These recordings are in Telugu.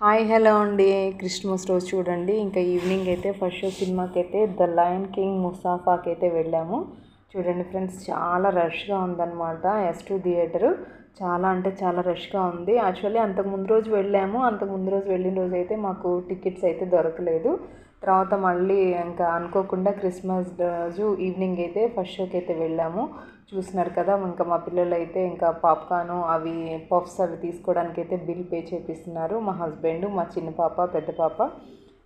హాయ్ హలో అండి. క్రిస్మస్ రోజు చూడండి. ఇంకా ఈవినింగ్ అయితే ఫస్ట్ షో సినిమాకి అయితే ద లయన్ కింగ్ ముసాఫాకి అయితే వెళ్ళాము. చూడండి ఫ్రెండ్స్ చాలా రష్గా ఉందన్నమాట ఎస్ టూ థియేటరు. చాలా అంటే చాలా రష్గా ఉంది. యాక్చువల్లీ అంతకు ముందు రోజు వెళ్ళాము. అంతకు ముందు రోజు వెళ్ళిన రోజు అయితే మాకు టికెట్స్ అయితే దొరకలేదు. తర్వాత మళ్ళీ ఇంకా అనుకోకుండా క్రిస్మస్ రోజు ఈవినింగ్ అయితే ఫస్ట్ షోకి అయితే వెళ్ళాము. చూసినారు కదా ఇంకా మా పిల్లలు అయితే ఇంకా పాప్కార్న్ అవి పఫ్స్ అవి తీసుకోవడానికి అయితే బిల్ పే చేపిస్తున్నారు. మా హస్బెండ్ మా చిన్న పాప పెద్ద పాప.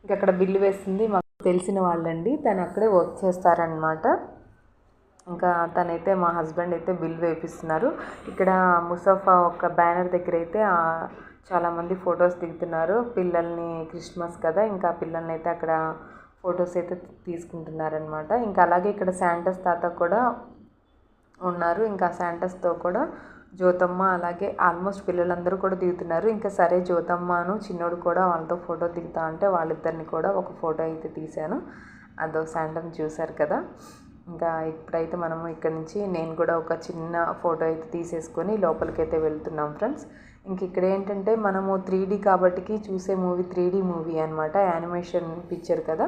ఇంకా అక్కడ బిల్లు వేస్తుంది మాకు తెలిసిన వాళ్ళండి. తను అక్కడే వర్క్ చేస్తారనమాట ఇంకా తనైతే మా హస్బెండ్ అయితే బిల్ వేపిస్తున్నారు. ఇక్కడ ముసఫా ఒక బ్యానర్ దగ్గర అయితే చాలామంది ఫొటోస్ దిగుతున్నారు. పిల్లల్ని క్రిస్మస్ కదా ఇంకా పిల్లల్ని అయితే అక్కడ ఫొటోస్ అయితే తీసుకుంటున్నారనమాట ఇంకా అలాగే ఇక్కడ శాంటస్ తాత కూడా ఉన్నారు. ఇంకా శాంటస్తో కూడా జ్యోతమ్మ అలాగే ఆల్మోస్ట్ పిల్లలందరూ కూడా దిగుతున్నారు. ఇంకా సరే జ్యోతమ్మను చిన్నోడు కూడా వాళ్ళతో ఫోటో దిగుతా అంటే వాళ్ళిద్దరిని కూడా ఒక ఫోటో అయితే తీశాను. అదో శాంటమ్ చూశారు కదా. ఇంకా ఇప్పుడైతే మనము ఇక్కడ నుంచి నేను కూడా ఒక చిన్న ఫోటో అయితే తీసేసుకొని లోపలికి అయితే వెళ్తున్నాం ఫ్రెండ్స్. ఇంక ఇక్కడ ఏంటంటే మనము త్రీ డీ కాబట్టికి చూసే మూవీ త్రీ డీ మూవీ అనమాట యానిమేషన్ పిక్చర్ కదా.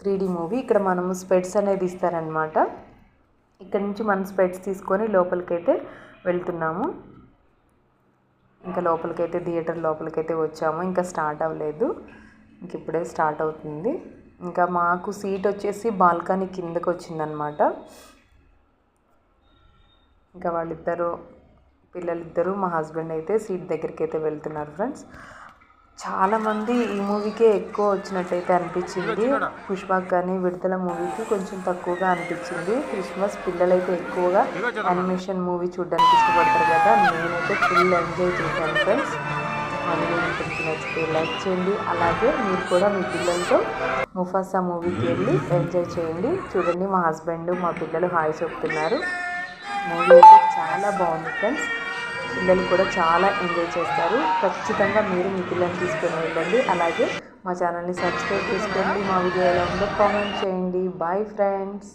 Three D movie. ఇక్కడ మనము స్పెడ్స్ అనేది ఇస్తారనమాట ఇక్కడ నుంచి మనం స్పెడ్స్ తీసుకొని లోపలికైతే వెళ్తున్నాము. ఇంకా లోపలికైతే థియేటర్ లోపలికైతే వచ్చాము. ఇంకా స్టార్ట్ అవ్వలేదు. ఇంక ఇప్పుడే స్టార్ట్ అవుతుంది. ఇంకా మాకు సీట్ వచ్చేసి బాల్కనీ కిందకు వచ్చిందనమాట ఇంకా వాళ్ళిద్దరూ పిల్లలిద్దరూ మా హస్బెండ్ అయితే సీట్ దగ్గరికి అయితే వెళ్తున్నారు ఫ్రెండ్స్. చాలామంది ఈ మూవీకే ఎక్కువ వచ్చినట్టయితే అనిపించింది. పుష్పక్ కానీ విడుదల మూవీకి కొంచెం తక్కువగా అనిపించింది. క్రిస్మస్ పిల్లలైతే ఎక్కువగా అనిమేషన్ మూవీ చూడడానికి ఇష్టపడతారు కదా. నేనైతే ఫుల్ ఎంజాయ్ చేశాను ఫ్రెండ్స్. మళ్ళీ మీకు నచ్చితే లైక్ చేయండి. అలాగే మీరు కూడా మీ పిల్లలతో ముఫాసా మూవీకి వెళ్ళి ఎంజాయ్ చేయండి. చూడండి మా హస్బెండ్ మా పిల్లలు హాయ్ చెప్తున్నారు. మూవీ అయితే చాలా బాగుంది ఫ్రెండ్స్. పిల్లలు కూడా చాలా ఎంజాయ్ చేస్తారు. ఖచ్చితంగా మీరు మీ పిల్లల్ని తీసుకొని వెళ్ళండి. అలాగే మా ఛానల్ని సబ్స్క్రైబ్ చేసుకోండి. మా వీడియో ఎలా ఉందో కామెంట్ చేయండి. Bye friends